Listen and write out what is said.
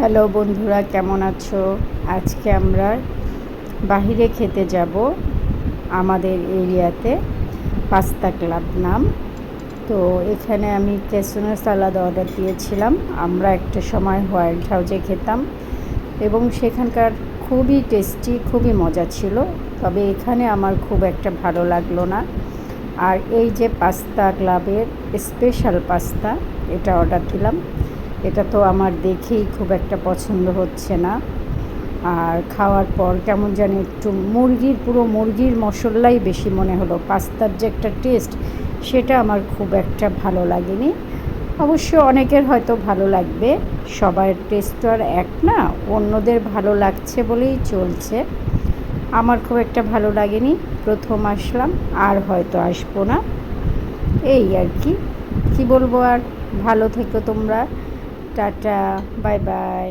Hello বন্ধুরা, কেমন আছো? আজকে আমরা বাহিরে খেতে যাব আমাদের এরিয়াতে, পাস্তা ক্লাব নাম। তো এখানে আমি ক্যাসোনা সালাদ অর্ডার দিয়েছিলাম। আমরা একটা সময় হোয়াইট হাউসে খেতাম এবং সেখানকার খুবই টেস্টি, খুবই মজা ছিল। তবে এখানে আমার খুব একটা ভালো লাগল না। আর এই যে পাস্তা ক্লাবের স্পেশাল পাস্তা, এটা অর্ডার দিলাম। এটা তো আমার দেখেই খুব একটা পছন্দ হচ্ছে না। আর খাওয়ার পর কেমন জানি একটু মুরগির, পুরো মুরগির মশলাই বেশি মনে হলো। পাস্তার যে একটা টেস্ট সেটা আমার খুব একটা ভালো লাগেনি। অবশ্য অনেকের হয়তো ভালো লাগবে। সবার টেস্ট তো আর এক না, অন্যদের ভালো লাগছে বলেই চলছে। আমার খুব একটা ভালো লাগেনি, প্রথম আসলাম, আর হয়তো আসব না। এই আর কি। কি বলব আর? ভালো থেকো তোমরা। Tata bye bye